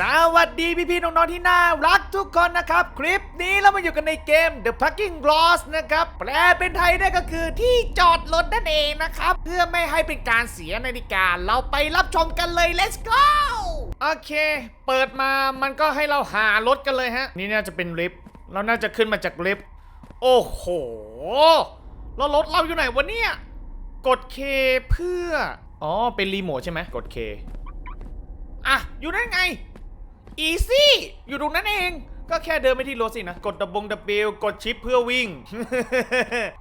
สวัสดีพี่ๆน้องๆที่น่ารักทุกคนนะครับ คลิปนี้เรามาอยู่กันในเกม The Parking Lot นะครับ แปลเป็นไทยได้ก็คือที่จอดรถนั่นเองนะครับ เพื่อไม่ให้เป็นการเสียนาฬิกา เราไปรับชมกันเลย let's go โอเค เปิดมามันก็ให้เราหารถกันเลยฮะ นี่น่าจะเป็นลิฟต์เราน่าจะขึ้นมาจากลิฟต์โอ้โหแล้วรถเราอยู่ไหนวะเนี่ยกด K เพื่ออ๋อเป็นรีโมทใช่ไหมกด K อยู่นั่นไง easy อยู่ตรงนั้นเอง ก็แค่เดินไปที่รถสินะ กดดับบงดับเบิลกดชิปเพื่อวิ่ง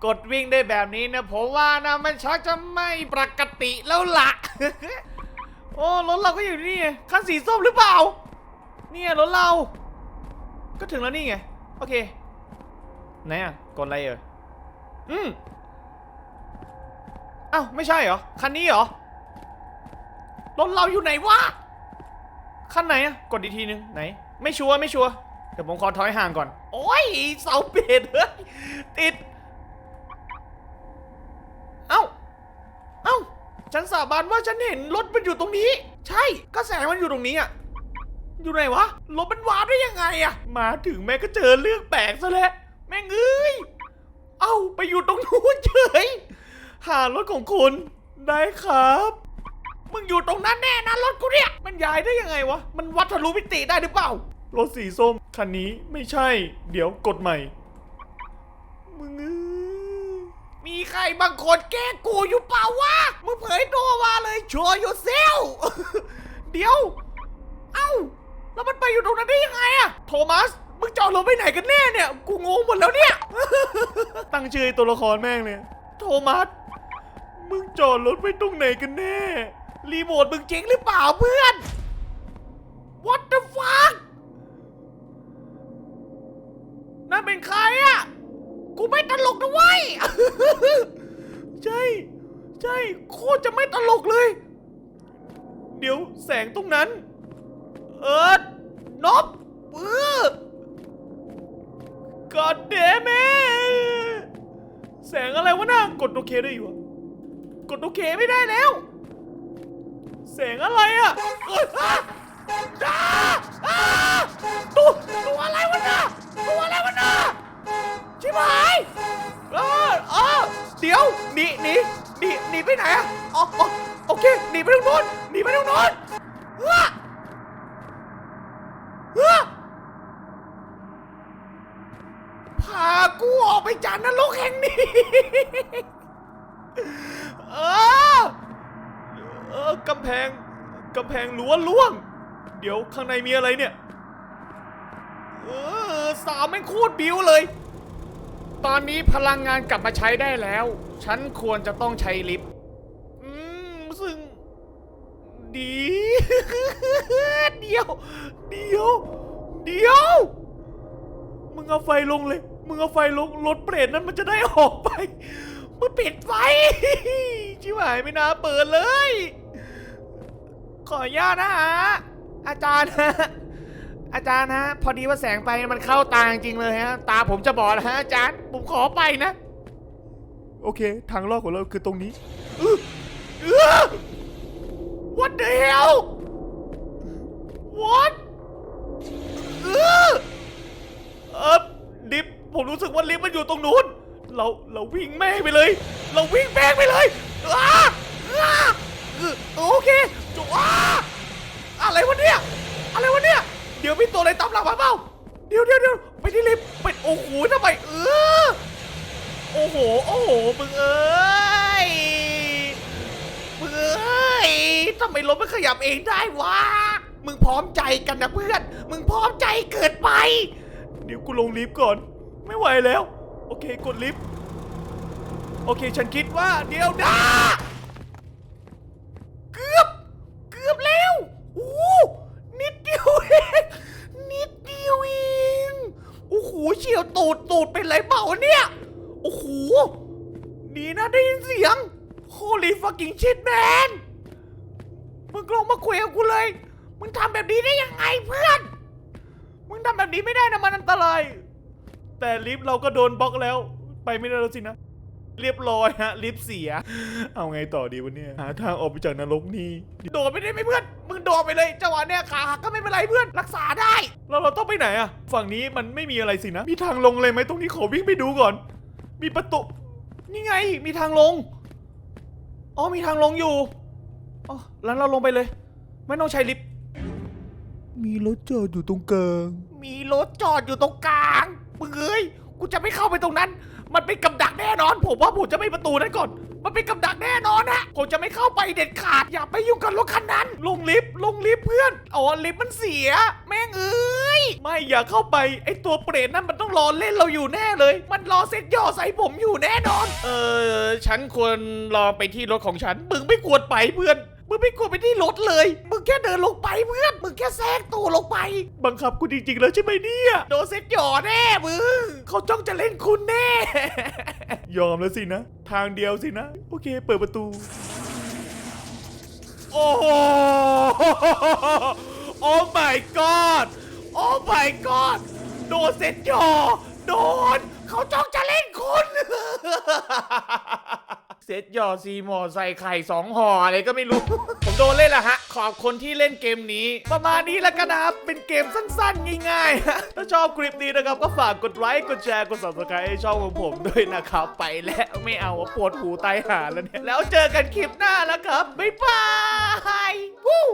กดวิ่งได้แบบนี้นะผมว่านะมันชักจะไม่ปกติแล้วล่ะ โอ้รถเราก็อยู่นี่ไงคันสีส้มหรือเปล่า เนี่ยรถเรา ก็ถึงแล้วนี่ไง โอเค ไหนอะ กดอะไรเอ่ยอืมอ้าวไม่ใช่เหรอ คันนี้เหรอรถเราอยู่ไหนวะ ขั้นไหนอะกดอีกทีนึงไหน ไม่ชัวร์ไม่ชัวร์เดี๋ยวผมขอถอยห่างก่อน โอ้ยเสาเบรดเฮ้ยติด เอ้า เอ้า ฉันสาบานว่าฉันเห็นรถมันอยู่ตรงนี้ ใช่ก็แสงมันอยู่ตรงนี้อะอยู่ไหนวะรถมันวาร์ปได้ยังไงอะมาถึงแม่ก็เจอเรื่องแปลกซะแล้วแม่งเอ้ย เอ้าไปอยู่ตรงนู้นเฉยหารถของคุณได้ครับ มึงอยู่ตรงนั้นแน่นะรถกูเนี่ย มันย้ายได้ยังไงวะ มันวัดทะลุมิติได้หรือเปล่า รถสีส้มคันนี้ไม่ใช่ เดี๋ยวกดใหม่ มึงเอ้ยมีใครบางคนแกล้งกูอยู่เปล่าวะ มึงเผยตัวมาเลยชัวร์ยูเซล เดี๋ยว เอ้า แล้วมันไปอยู่ตรงนั้นได้ยังไงอะโทมัส มึงจอดรถไปไหนกันแน่เนี่ย กูงงหมดแล้วเนี่ย ตั้งชื่อไอ้ตัวละครแม่งเลยโทมัส มึงจอดรถไว้ตรงไหนกันแน่ รีโมทมึงจริงหรือเปล่าเพื่อน What the fuck นั่นเป็นใครอะกูไม่ตลกนะเว้ย ใช่ ใช่ โคตรจะไม่ตลกเลย เดี๋ยวแสงตรงนั้น เอิร์ดนบเออ God damn it แสงอะไรวะน่ากดโอเคได้อยู่อะกดโอเคไม่ได้แล้ว แสงอะไรอะเอ้ยอะจ้าตัวตัวอะไรวะน่ะตัวอะไรวะน่ะชิบหายเออเออเดี๋ยวหนีหนีหนีหนีไปไหนอะอ๋ออ๋อโอเคหนีไปทางโน้นหนีไปทางโน้นเฮ้อเฮ้อพากูออกไปจากนรกแห่งนี้ กำแพงกำแพงรั้วล่วง เดี๋ยวข้างในมีอะไรเนี่ย เออสาวแม่งโคตรบิ้วเลย ตอนนี้พลังงานกลับมาใช้ได้แล้ว ฉันควรจะต้องใช้ลิฟต์อืมซึ่ง ดี เดียว เดียว เดียว มึงเอาไฟลงเลย มึงเอาไฟลงรถเปรตนั้นมันจะได้ออกไปมึงปิดไฟชิบหายไม่น่าเปิดเลย ขออนุญาตนะฮะอาจารย์ฮะอาจารย์ฮะพอดีว่าแสงไฟมันเข้าตาจริงๆเลยฮะ ตาผมจะบอดแล้วฮะอาจารย์ผมขอไปนะ โอเค ทางรอดของเราคือตรงนี้อื้ออื้อ What the hell What เออเออลิฟต์ผมรู้สึกว่าลิฟต์มันอยู่ตรงนู้น เราเราวิ่งแม่งไปเลย เราวิ่งแม่งไปเลยอ้าอ้าเออโอเคจว้าอะไรวะเนี่ย อะไรวะเนี่ย เดี๋ยวมีตัวอะไรตามหลังมาเปล่า เดี๋ยวเดี๋ยวเดี๋ยวไปที่ลิฟต์ไปโอ้โหทำไมเออ โอ้โห โอ้โห มึงเอ้ย มึงเอ้ยทำไมรถมันขยับเองได้วะ มึงพร้อมใจกันนะเพื่อน มึงพร้อมใจเกิดไป เดี๋ยวกูลงลิฟต์ก่อน ไม่ไหวแล้ว โอเค กดลิฟต์ โอเค ฉันคิดว่าเดี๋ยวนะเกือบ เกือบแล้วโอ้โหนิดเดียวเอง นิดเดียวเอง โอ้โหเฉียวตูดตูดเป็นไรเปล่าวะเนี่ย โอ้โห ดีนะได้ยินเสียง Holy fucking shit man มึงลงมาคุยกับกูเลย มึงทำแบบนี้ได้ยังไงเพื่อน มึงทำแบบนี้ไม่ได้นะมันอันตราย แต่ลิฟต์เราก็โดนบล็อกแล้ว ไปไม่ได้แล้วสินะ เรียบร้อยฮะ ลิฟต์เสีย เอาไงต่อดีวะเนี่ย หาทางออกไปจากนรกนี่ โดดไปได้ไหมเพื่อน มึงโดดไปเลยจังหวะเนี้ยขาหักก็ไม่เป็นไรเพื่อน รักษาได้ แล้วเราต้องไปไหนอะ ฝั่งนี้มันไม่มีอะไรสินะ มีทางลงเลยไหมตรงนี้ขอวิ่งไปดูก่อน มีประตู นี่ไง มีทางลง อ๋อ มีทางลงอยู่ อ๋อ แล้วเราลงไปเลย ไม่ต้องใช้ลิฟต์ มีรถจอดอยู่ตรงกลาง มีรถจอดอยู่ตรงกลางมึงเอ้ย กูจะไม่เข้าไปตรงนั้น มันเป็นกับดักแน่นอน ผมว่าผมจะไม่ประตูนั้นก่อน มันเป็นกับดักแน่นอนนะผมจะไม่เข้าไปเด็ดขาดอย่าไปยุ่งกับรถคันนั้น ลงลิฟต์ลงลิฟต์เพื่อนอ๋อลิฟต์มันเสีย แม่งเอ้ยไม่อย่าเข้าไปไอตัวเปรตนั่นมันต้องรอเล่นเราอยู่แน่เลย มันรอเซ็ตย่อใส่ผมอยู่แน่นอน เออฉันควรรอไปที่รถของฉันมึงไม่ควรไปเพื่อนมึงไม่ควรไปที่รถเลย มึงแค่เดินลงไปเพื่อน มึงแค่แทรกตัวลงไป บังคับกูจริงๆแล้วใช่ไหมเนี่ย โดนเซ็ตหย่อแน่มึง เขาจ้องจะเล่นคุณแน่ ยอมแล้วสินะ ทางเดียวสินะ โอเค เปิดประตู โอ้โหโอ้ my god โอ้ my god โดนเซ็ตยอโดน เขาจ้องจะเล่นคุณ เซตหยอซีหมอใส่ไข่สองห่ออะไรก็ไม่รู้ ผมโดนเล่นละฮะ ขอบคนที่เล่นเกมนี้ ประมาณนี้แล้วกันนะครับ เป็นเกมสั้นๆ ง่ายๆฮะถ้าชอบคลิปนี้นะครับ ก็ฝากกดไลค์ กดแชร์ กด subscribe ให้ช่องของผมด้วยนะครับ ไปแล้วไม่เอาว่าปวดหูตายหาแล้วเนี่ย แล้วเจอกันคลิปหน้าแล้วครับ บ๊ายบายวู้